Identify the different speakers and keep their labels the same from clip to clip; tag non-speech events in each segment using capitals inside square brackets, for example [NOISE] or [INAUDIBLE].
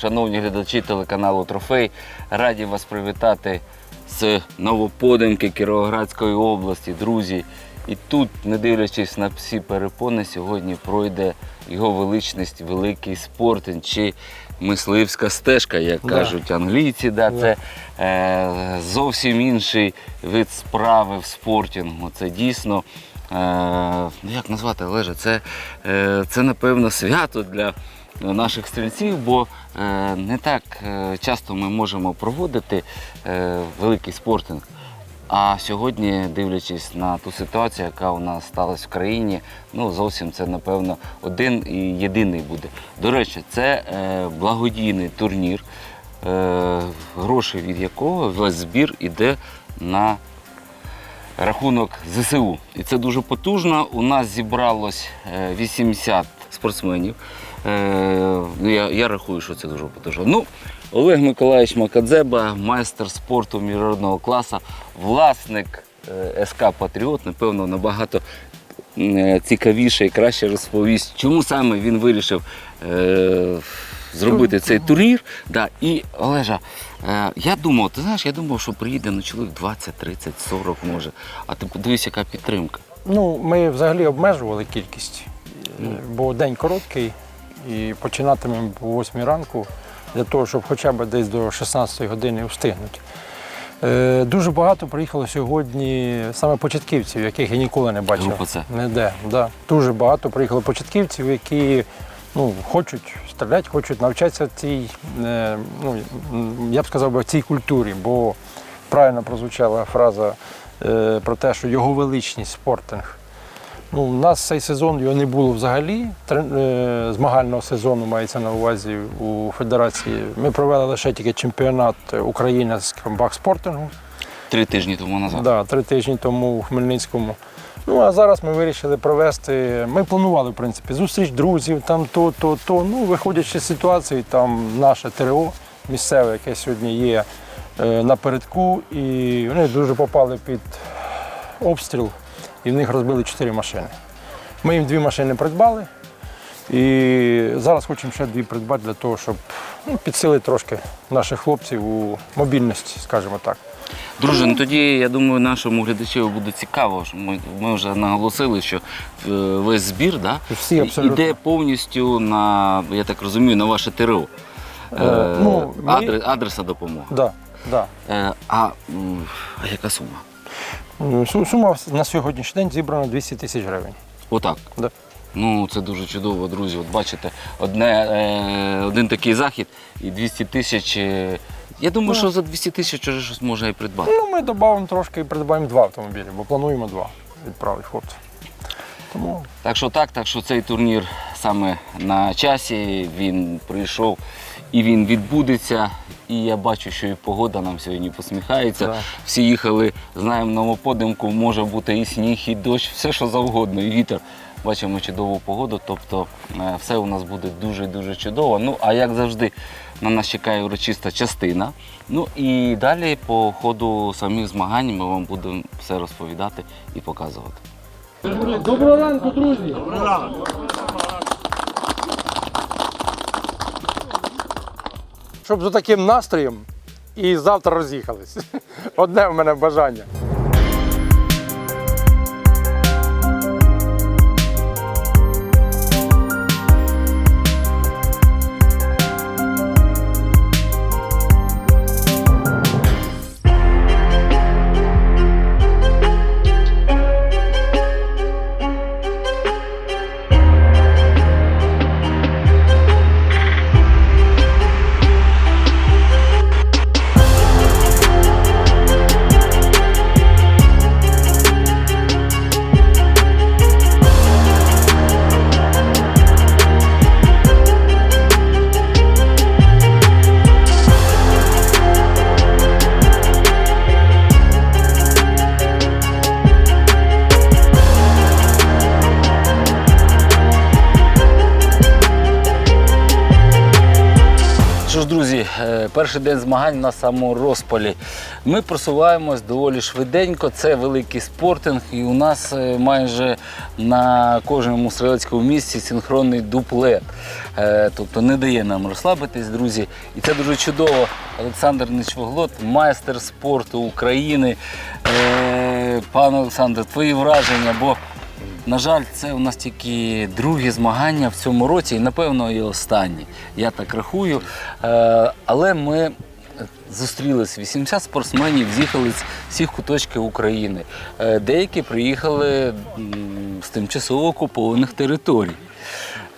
Speaker 1: шановні глядачі телеканалу Трофей. Раді вас привітати з Новоподимки Кіровоградської області, друзі. І тут, не дивлячись на всі перепони, сьогодні пройде його величність великий спортинг чи мисливська стежка, як
Speaker 2: Да.
Speaker 1: кажуть англійці. Да, Це е, зовсім інший вид справи в спортінгу. Це дійсно, е, ну, як назвати, Олеже, це, е, це напевно свято для наших стрільців, бо е, не так е, часто ми можемо проводити е, великий спортинг. А сьогодні, дивлячись на ту ситуацію, яка у нас сталася в країні, ну зовсім це напевно один і єдиний буде. До речі, це е, благодійний турнір, е, гроші від якого весь збір іде на рахунок ЗСУ. І це дуже потужно. У нас зібралось е, 80 спортсменів. Е, ну, Я, я рахую, що це дуже потужно. Ну, Олег Миколаївич Макадзеба, майстер спорту міжнародного класу, власник е, СК Патріот, напевно, набагато е, цікавіше і краще розповість, чому саме він вирішив е, зробити цей турнір. Да. І Олежа, е, я думав, ти знаєш, я думав, що приїде ну, чоловік 20, 30, 40 може. А ти подивись, яка підтримка.
Speaker 2: Ну, ми взагалі обмежували кількість, е, бо день короткий і починатимемо о 8 ранку для того, щоб хоча б десь до 16 години встигнути. Е, Дуже багато приїхало сьогодні саме початківців, яких я ніколи не бачив. Ніде, да. Дуже багато приїхало початківців, які ну, хочуть стріляти, хочуть навчатися цій, е, ну, я б сказав, би, цій культурі, бо правильно прозвучала фраза е, про те, що його величність спортинг. Ну, у нас цей сезон його не було взагалі. Е, Змагального сезону мається на увазі у федерації. Ми провели лише тільки чемпіонат України з комбат-спортингу.
Speaker 1: Три тижні тому назад.
Speaker 2: Да, три тижні тому у Хмельницькому. Ну а зараз ми вирішили провести. Ми планували, в принципі, зустріч друзів, там то, то, то. Ну, виходячи з ситуації, там наше ТРО місцеве, яке сьогодні є е, напередку, і вони дуже попали під обстріл, і в них розбили чотири машини. Ми їм дві машини придбали. І зараз хочемо ще дві придбати для того, щоб ну, підсилити трошки наших хлопців у мобільності, скажімо так.
Speaker 1: Друже, ну тоді я думаю, нашому глядачеві буде цікаво. що Ми, ми вже наголосили, що е, весь збір да,
Speaker 2: Всі абсолютно.
Speaker 1: йде повністю на, я так розумію, на ваше ТРО.
Speaker 2: Е, ну, ми-
Speaker 1: адрес, адреса допомоги.
Speaker 2: Да, да.
Speaker 1: Е, а, м, а яка сума?
Speaker 2: Ну, су- Сума на сьогоднішній день зібрана 200 тисяч гривень.
Speaker 1: Отак.
Speaker 2: Да.
Speaker 1: Ну, це дуже чудово, друзі. От бачите, одне, е, один такий захід і 200 тисяч. е, Я думаю, що за 200 тисяч вже щось можна і придбати.
Speaker 2: Ну, ми додамо трошки і придбаємо два автомобілі, бо плануємо два відправити хлопців. Тому
Speaker 1: Так що так, так що цей турнір саме на часі, він прийшов і він відбудеться. І я бачу, що і погода нам сьогодні посміхається.
Speaker 2: Да.
Speaker 1: Всі їхали, знаємо, новоподимку, може бути і сніг, і дощ, все що завгодно, і вітер. Бачимо чудову погоду, тобто е, все у нас буде дуже-дуже чудово. Ну, а як завжди, на нас чекає урочиста частина. Ну і далі по ходу самих змагань ми вам будемо все розповідати і показувати.
Speaker 2: Доброго ранку, друзі! Щоб з таким настроєм і завтра роз'їхались. [LAUGHS] Одне в мене бажання.
Speaker 1: Перший день змагань на саморозпалі. Ми просуваємось доволі швиденько. Це великий спортинг, і у нас е, майже на кожному стрілецькому місці синхронний дуплет. Е, Тобто не дає нам розслабитись, друзі. І це дуже чудово. Олександр Нечвоглот, майстер спорту України. Е, Пане Олександр, твої враження, бо на жаль, це у нас тільки другі змагання в цьому році, і напевно і останні. Я так рахую. Е, Але ми зустрілись 80 спортсменів, з'їхали з всіх куточків України. Е, Деякі приїхали з тимчасово окупованих територій.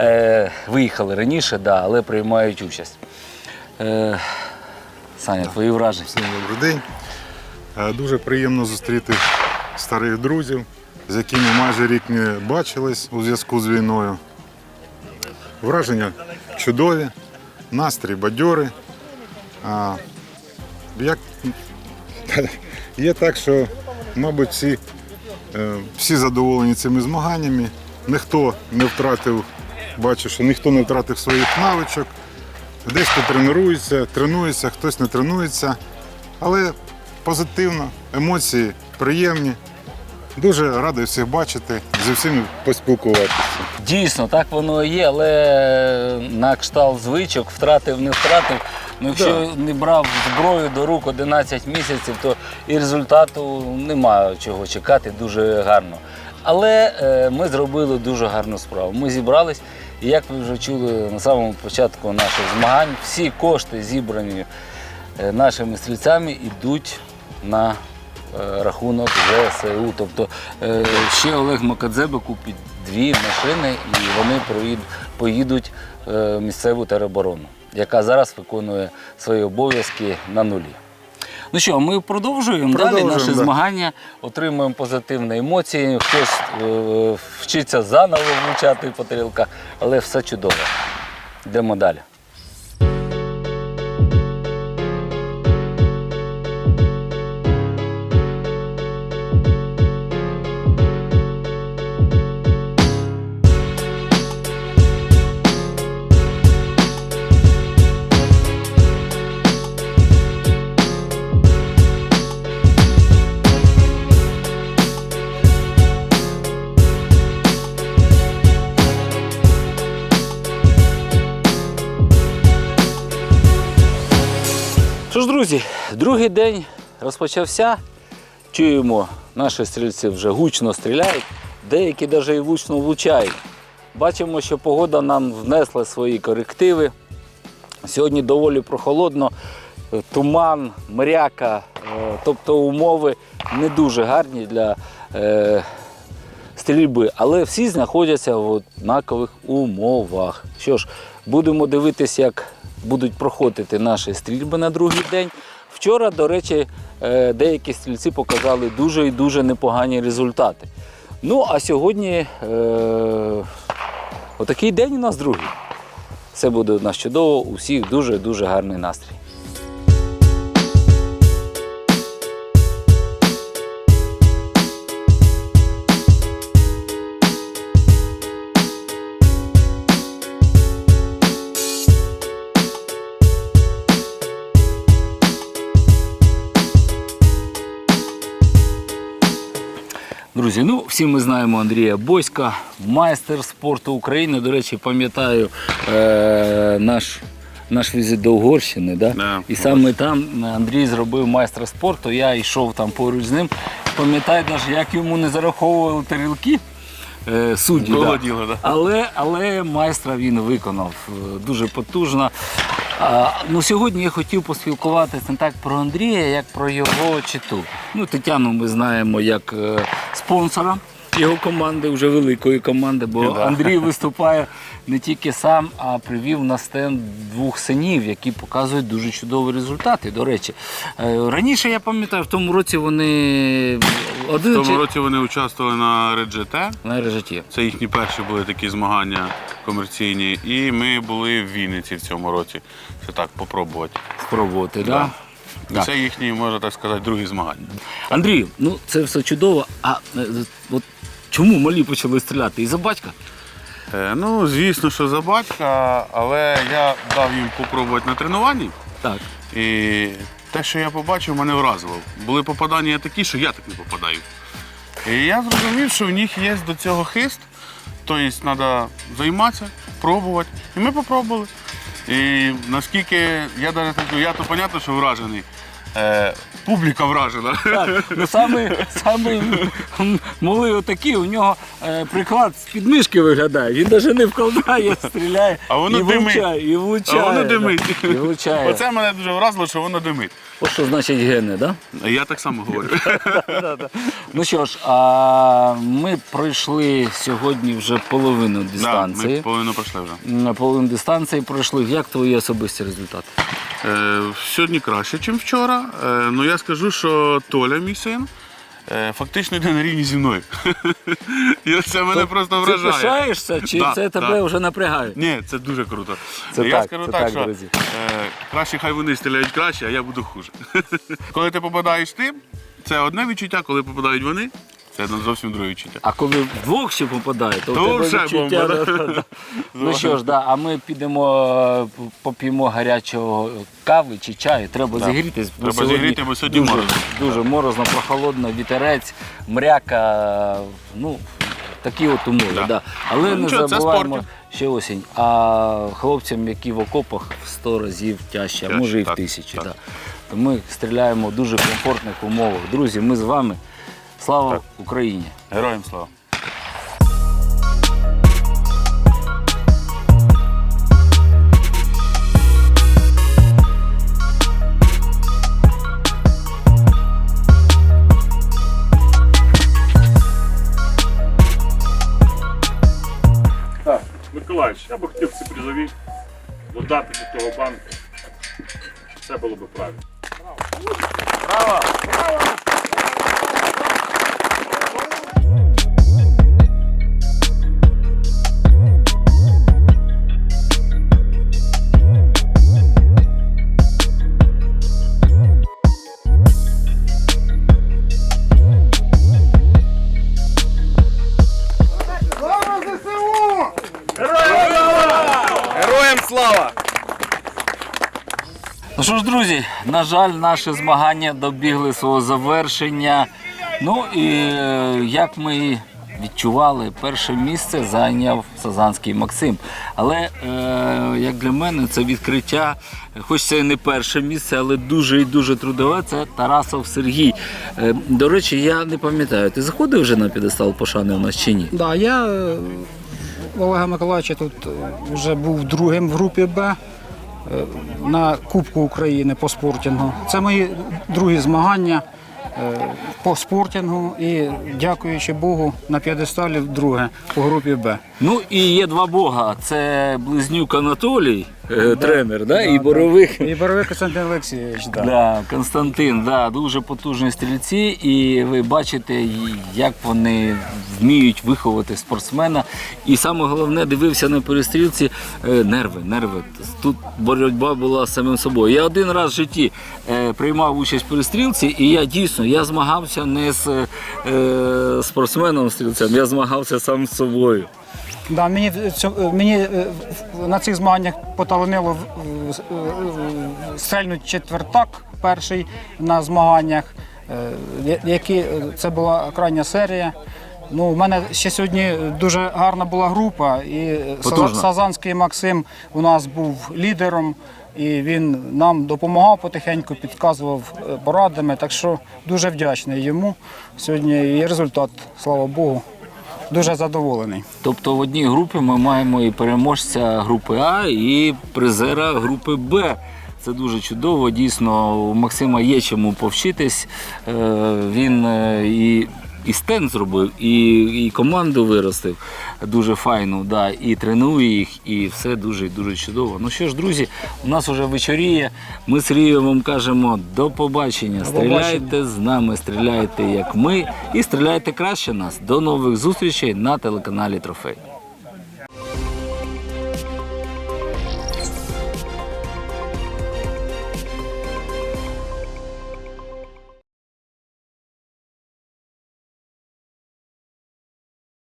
Speaker 1: Е, Виїхали раніше, да, але приймають участь. Саня, твої враження.
Speaker 3: Всім добрий день. Дуже приємно зустріти старих друзів, з якими майже рік не бачились у зв'язку з війною. Враження чудові, настрій бадьори. А, як... [LAUGHS] Є так, що, мабуть, всі, е, всі задоволені цими змаганнями. Ніхто не втратив, бачу, що ніхто не втратив своїх навичок. Десь хто тренується, тренується, хтось не тренується. Але позитивно, емоції приємні. Дуже радий всіх бачити, зі всіми поспілкуватися.
Speaker 1: Дійсно, так воно є, але на кшталт звичок втратив, не втратив. Ну, якщо не брав зброю до рук 11 місяців, то і результату немає чого чекати дуже гарно. Але е, ми зробили дуже гарну справу. Ми зібрались, і як ви вже чули на самому початку наших змагань, всі кошти зібрані е, нашими стрільцями йдуть на рахунок ЗСУ. Тобто е, ще Олег Макадзебе купить дві машини і вони поїдуть е, в місцеву тероборону, яка зараз виконує свої обов'язки на нулі. Ну що, ми продовжуємо, далі
Speaker 3: Продовжуємо,
Speaker 1: наші
Speaker 3: да.
Speaker 1: змагання, отримуємо позитивні емоції. Хтось е, вчиться заново влучати по тарілках, але все чудово. Йдемо далі. Другий день розпочався. Чуємо, наші стрільці вже гучно стріляють, деякі навіть і гучно влучають. Бачимо, що погода нам внесла свої корективи. Сьогодні доволі прохолодно, туман, мряка, е, тобто умови не дуже гарні для е, стрільби, але всі знаходяться в однакових умовах. Що ж, будемо дивитися, як будуть проходити наші стрільби на другий день. Вчора, до речі, е, деякі стрільці показали дуже і дуже непогані результати. Ну, а сьогодні е, отакий день у нас другий. Все буде у нас чудово, у всіх дуже-дуже гарний настрій. Друзі, ну всі ми знаємо Андрія Боська, майстер спорту України. До речі, пам'ятаю е, наш, наш візит до Угорщини. Да?
Speaker 4: Да,
Speaker 1: І саме там Андрій зробив майстра спорту. Я йшов там поруч з ним. Пам'ятаю, навіть, як йому не зараховували тарілки. е, Судді, да.
Speaker 4: діло, да.
Speaker 1: але, але майстра він виконав е, дуже потужно. Ну, сьогодні я хотів поспілкуватися не так про Андрія, як про його читу. Ну, Тетяну ми знаємо як е, спонсора його команди, вже великої команди, бо. Андрій виступає не тільки сам, а привів на стенд двох синів, які показують дуже чудові результати. До речі, Е, раніше я пам'ятаю, в тому році вони
Speaker 4: В тому
Speaker 1: чи...
Speaker 4: році вони участвували на RGT.
Speaker 1: на режиті.
Speaker 4: Це їхні перші були такі змагання комерційні. І ми були в Вінниці в цьому році. Це так, попробувати.
Speaker 1: Спробувати,
Speaker 4: Да.
Speaker 1: Да? Так.
Speaker 4: Це їхні, можна так сказати, другі змагання.
Speaker 1: Андрію, ну це все чудово. А е, от чому малі почали стріляти? Із-за батька?
Speaker 4: Е, ну, звісно, що за батька, але я дав їм попробувати на тренуванні.
Speaker 1: Так.
Speaker 4: І те, що я побачив, мене вразило. Були попадання такі, що я так не попадаю. І я зрозумів, що в них є до цього хист, тобто треба займатися, пробувати. І ми попробували. І наскільки я навіть я то понятно, що вражений. Е, публіка вражена.
Speaker 1: Так, ну самий, самий малий отакий, у нього е, приклад з підмишки виглядає. Він навіть не вкладає, стріляє
Speaker 4: А воно
Speaker 1: і
Speaker 4: димить.
Speaker 1: влучає, і влучає.
Speaker 4: А воно
Speaker 1: да.
Speaker 4: димить.
Speaker 1: І влучає.
Speaker 4: Оце мене дуже вразило, що воно димить.
Speaker 1: Ось що значить гени, так? Да?
Speaker 4: Я так само говорю. [LAUGHS]
Speaker 1: Ну що ж, а ми пройшли сьогодні вже половину
Speaker 4: Да, ми
Speaker 1: дистанції.
Speaker 4: половину пройшли вже.
Speaker 1: Половину дистанції пройшли. Як твої особисті результати?
Speaker 4: Е, сьогодні краще, ніж вчора. Е, ну я скажу, що Толя, мій син, е, фактично йде на рівні зі мною. [LAUGHS] І це мене просто
Speaker 1: Ти пишаєшся, чи
Speaker 4: Да,
Speaker 1: це тебе
Speaker 4: да.
Speaker 1: вже напрягає?
Speaker 4: Ні, це дуже круто.
Speaker 1: Це
Speaker 4: я
Speaker 1: так,
Speaker 4: скажу
Speaker 1: це
Speaker 4: так,
Speaker 1: так,
Speaker 4: що
Speaker 1: друзі.
Speaker 4: краще хай вони стріляють краще, а я буду хуже. [LAUGHS] коли ти попадаєш ти, це одне відчуття, коли попадають вони, це зовсім друге відчуття.
Speaker 1: А коли вдвох ще попадає, то,
Speaker 4: То вже
Speaker 1: відчуття. да, да, да. Ну що ж, да, а ми підемо е, поп'ємо гарячого кави чи чаю. Треба
Speaker 4: Да.
Speaker 1: зігрітись.
Speaker 4: Треба
Speaker 1: сьогодні
Speaker 4: зігріти, бо сьогодні
Speaker 1: дуже,
Speaker 4: морозно.
Speaker 1: Дуже морозно, прохолодно, вітерець, мряка. Ну, такі от умови.
Speaker 4: Да.
Speaker 1: Да. Але
Speaker 4: Ну,
Speaker 1: не
Speaker 4: нічого,
Speaker 1: забуваємо ще осінь. А хлопцям, які в окопах, в 100 разів тяжче, а може і в тисячі. Да. То ми стріляємо в дуже комфортних умовах. Друзі, ми з вами. Слава
Speaker 4: Так.
Speaker 1: Україні!
Speaker 4: Героям слава.
Speaker 5: Так, Миколаївич, я би хотів ці призові додати до того банку. Це було би правильно.
Speaker 1: Ну на жаль, наші змагання добігли свого завершення. Ну і е, як ми відчували, перше місце зайняв Сазанський Максим. Але е, як для мене це відкриття, хоч це і не перше місце, але дуже і дуже трудове. Це Тарасов Сергій. Е, до речі, я не пам'ятаю, ти заходив вже на підестал пошани у нас чи ні?
Speaker 6: Да, я Олега Миколаївича тут вже був другим в групі Б на Кубку України по спортингу. Це мої другі змагання е, по спортингу і дякуючи Богу на п'єдесталі друге по групі Б.
Speaker 1: Ну і є два бога. Це близнюк Анатолій, е, тренер, да, і боровик.
Speaker 6: І Боровик Костянтин Олексійович. [LAUGHS] Да.
Speaker 1: Да, Константин, да, дуже потужні стрільці, і ви бачите, як вони вміють виховати спортсмена. І саме головне, дивився на перестрілці е, нерви, нерви. Тут боротьба була з самим собою. Я один раз в житті е, приймав участь в перестрілці, і я дійсно я змагався не з е, спортсменом-стрільцем, я змагався сам з собою.
Speaker 6: Да, мені, мені е, на цих змаганнях в- е, четвертак перший на змаганнях, е, які, е, це була крайня серія. Ну, у мене ще сьогодні дуже гарна була група, і е,
Speaker 1: Потужна.
Speaker 6: Сазанський Максим у нас був лідером, і він нам допомагав потихеньку, підказував е, порадами. Так що дуже вдячний йому. Сьогодні і результат, слава Богу, дуже задоволений.
Speaker 1: Тобто в одній групі ми маємо і переможця групи А, і призера групи Б. Це дуже чудово. Дійсно, у Максима є чому повчитись. Е, Він е, і. І стенд зробив, і, і команду виростив дуже файну, да, і тренує їх, і все дуже дуже чудово. Ну що ж, друзі, у нас вже вечоріє. Ми з Сергієм вам кажемо до побачення. Стріляйте з нами, стріляйте як ми, і стріляйте краще нас. До нових зустрічей на телеканалі Трофей.